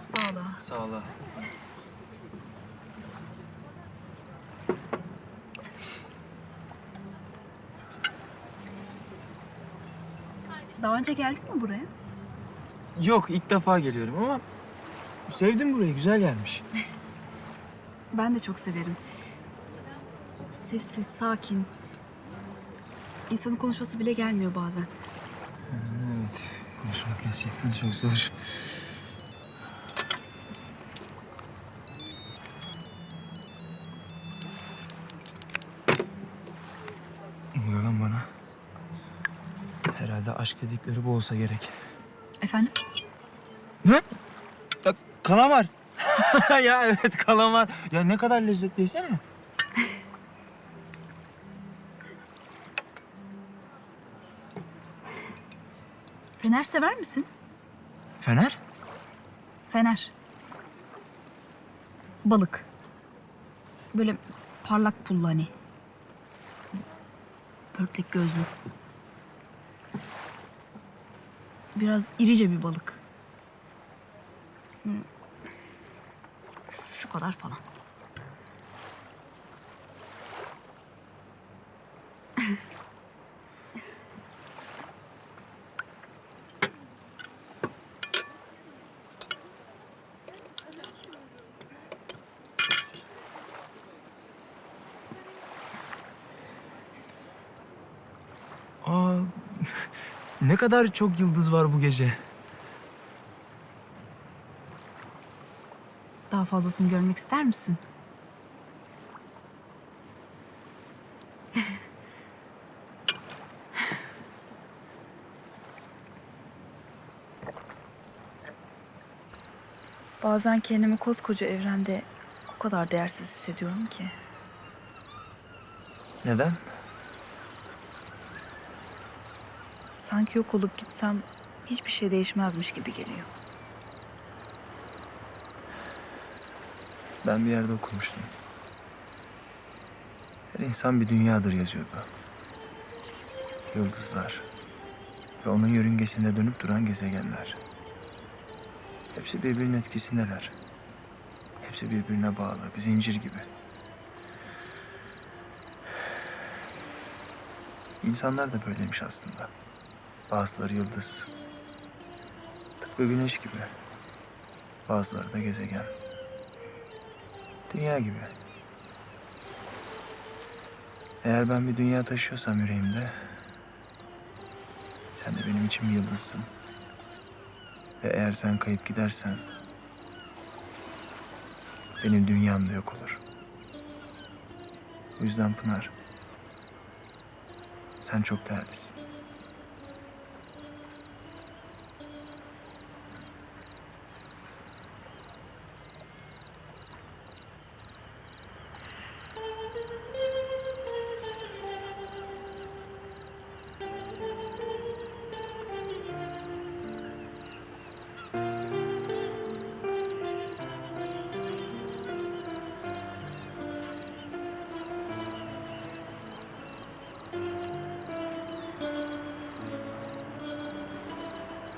Sağ ol. Sağ ol. ha. Daha önce geldin mi buraya? Yok ilk defa geliyorum ama sevdim burayı. Güzel yermiş. Ben de çok severim. Sessiz, sakin. İnsanın konuşması bile gelmiyor bazen. Evet. Konuşmak gerçekten çok zor. Herhalde aşk dedikleri bu olsa gerek. Efendim? Ne? Ya, kalamar. ya evet kalamar. Ya ne kadar lezzetli yesene. Fener sever misin? Fener? Fener. Balık. Böyle parlak pullu hani. Pörtlek gözlü. Biraz irice bir balık. Şu kadar falan. Ne kadar çok yıldız var bu gece. Daha fazlasını görmek ister misin? Bazen kendimi koskoca evrende o kadar değersiz hissediyorum ki. Neden? Sanki yok olup gitsem hiçbir şey değişmezmiş gibi geliyor. Ben bir yerde okumuştum. Her insan bir dünyadır yazıyordu. Yıldızlar ve onun yörüngesinde dönüp duran gezegenler. Hepsi birbirinin etkisindeler. Hepsi birbirine bağlı, bir zincir gibi. İnsanlar da böyleymiş aslında. Bazıları yıldız. Tıpkı güneş gibi. Bazıları da gezegen. Dünya gibi. Eğer ben bir dünya taşıyorsam yüreğimde... ...sen de benim için bir yıldızsın. Ve eğer sen kayıp gidersen... ...benim dünyam da yok olur. O yüzden Pınar... ...sen çok değerlisin.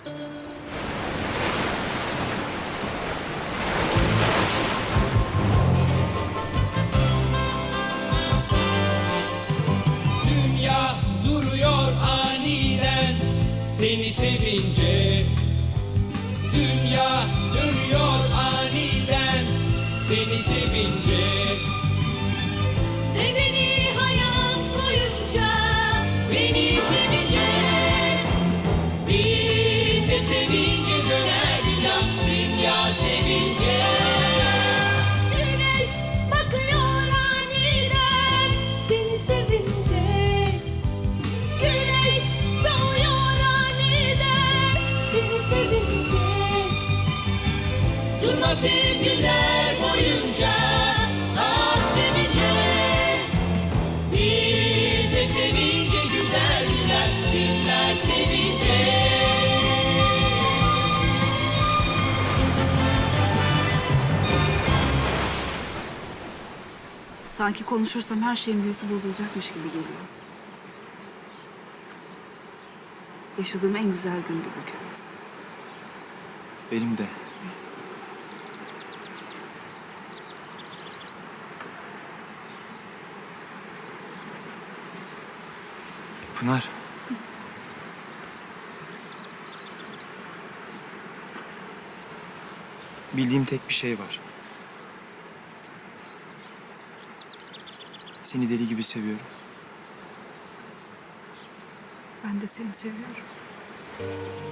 Dünya duruyor aniden seni sevince. Dünya dönüyor aniden seni sevince Durma sevgiler boyunca Ah sevince Biz hep sevince güzel günler Günler sevince Sanki konuşursam her şeyin büyüsü bozulacakmış gibi geliyor. Yaşadığım en güzel gündü bugün. Benim de. Pınar. Bildiğim tek bir şey var. Seni deli gibi seviyorum. Ben de seni seviyorum.